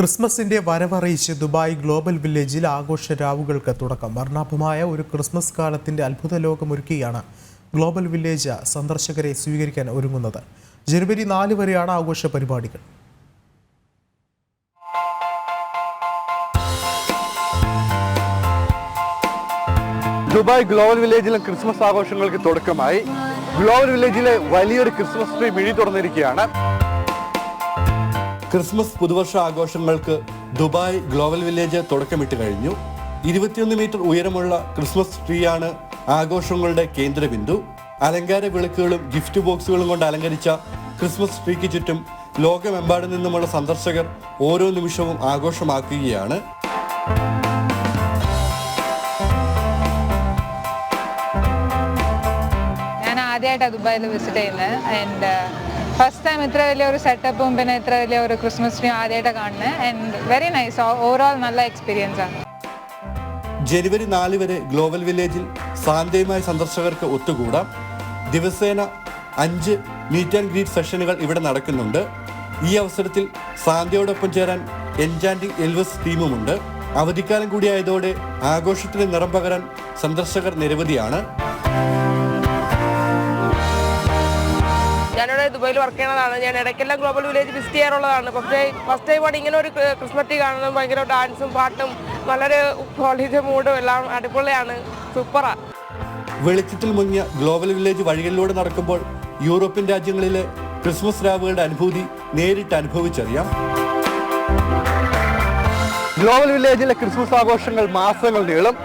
ക്രിസ്മസിന്റെ വരവറിയിച്ച് Dubai global വില്ലേജിൽ ആഘോഷ രാവുകൾക്ക് തുടക്കം. വർണാഭമായ ഒരു ക്രിസ്മസ് കാലത്തിന്റെ അത്ഭുത ലോകമൊരുക്കിയാണ് ഗ്ലോബൽ വില്ലേജ് സന്ദർശകരെ സ്വീകരിക്കാൻ ഒരുങ്ങുന്നത്. ജനുവരി നാല് വരെയാണ് ആഘോഷ പരിപാടികൾ. ദുബായ് ഗ്ലോബൽ വില്ലേജിലെ ക്രിസ്മസ് ആഘോഷങ്ങൾക്ക് തുടക്കമായി. ഗ്ലോബൽ വില്ലേജിലെ വലിയൊരു ക്രിസ്മസ് ട്രീ മിഴി തുറന്നിരിക്കുകയാണ് ക്രിസ്മസ് പുതുവർഷ ആഘോഷങ്ങൾക്ക് ദുബായ് ഗ്ലോബൽ വില്ലേജ് തുടക്കമിട്ട് കഴിഞ്ഞു. ഇരുപത്തിയൊന്ന് മീറ്റർ ഉയരമുള്ള ക്രിസ്മസ് ട്രീയാണ് ആഘോഷങ്ങളുടെ കേന്ദ്രബിന്ദു. അലങ്കാര വിളക്കുകളും ഗിഫ്റ്റ് ബോക്സുകളും കൊണ്ട് അലങ്കരിച്ച ക്രിസ്മസ് ട്രീക്ക് ചുറ്റും ലോകമെമ്പാടും നിന്നുമുള്ള സന്ദർശകർ ഓരോ നിമിഷവും ആഘോഷമാക്കുകയാണ്. ഞാൻ ആദ്യമായിട്ടാണ് ദുബായിൽ വിസിറ്റ് ചെയ്യുന്നത്. ആൻഡ് ഫസ്റ്റ് ടൈം ഇത്ര വലിയ ഒരു സെറ്റപ്പും പിന്നെ ഇത്ര വലിയ ഒരു ക്രിസ്മസ് ട്രീ ആദ്യമായിട്ട് കാണുന്നത്. ആൻഡ് വെരി നൈസ് ഓവറോൾ നല്ല എക്സ്പീരിയൻസ് ആണ്. ജനുവരി നാല് വരെ ഗ്ലോബൽ വില്ലേജിൽ സാന്ത്യമായി സന്ദർശകർക്ക് ഒത്തുകൂടാം. ദിവസേന അഞ്ച് മീറ്റ് ആൻഡ് ഗ്രീറ്റ് സെഷനുകൾ ഇവിടെ നടക്കുന്നുണ്ട്. ഈ അവസരത്തിൽ സാന്ധ്യയോടൊപ്പം ചേരാൻ എൻജാൻഡിങ് എൽവസ് ടീമുമുണ്ട് അവധിക്കാലം കൂടിയായതോടെ ആഘോഷത്തിന് നിറം പകരാൻ സന്ദർശകർ നിരവധിയാണ്. ദുബായിൽ വർക്ക് ചെയ്യണതാണ് ഞാൻ ഇടയ്ക്കെല്ലാം ഗ്ലോബൽ വില്ലേജ് വിസിറ്റ് ചെയ്യാറുള്ളതാണ്. പക്ഷേ ഫസ്റ്റ് ടൈം ആണ് ഇങ്ങനെ ഒരു ക്രിസ്മസ് ട്രീ കാണുന്നത് ഭയങ്കര ഡാൻസും പാട്ടും വളരെ ഹോളിഡേ മൂഡും എല്ലാം അടിപൊളിയാണ്. സൂപ്പറാ വെളിച്ചത്തിൽ മുങ്ങിയ ഗ്ലോബൽ വില്ലേജ് വഴികളിലൂടെ നടക്കുമ്പോൾ യൂറോപ്യൻ രാജ്യങ്ങളിലെ ക്രിസ്മസ് രാവുകളുടെ അനുഭൂതി നേരിട്ട് അനുഭവിച്ചറിയാം. ഗ്ലോബൽ വില്ലേജിലെ ക്രിസ്മസ് ആഘോഷങ്ങൾ മാസങ്ങൾ നീളും.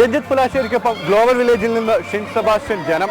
രഞ്ജിത്ത് പുലാശ്ശേരിക്കൊപ്പം ഗ്ലോബൽ വില്ലേജിൽ നിന്ന് ഷിൻ സെബാസ്റ്റ്യൻ ജനം.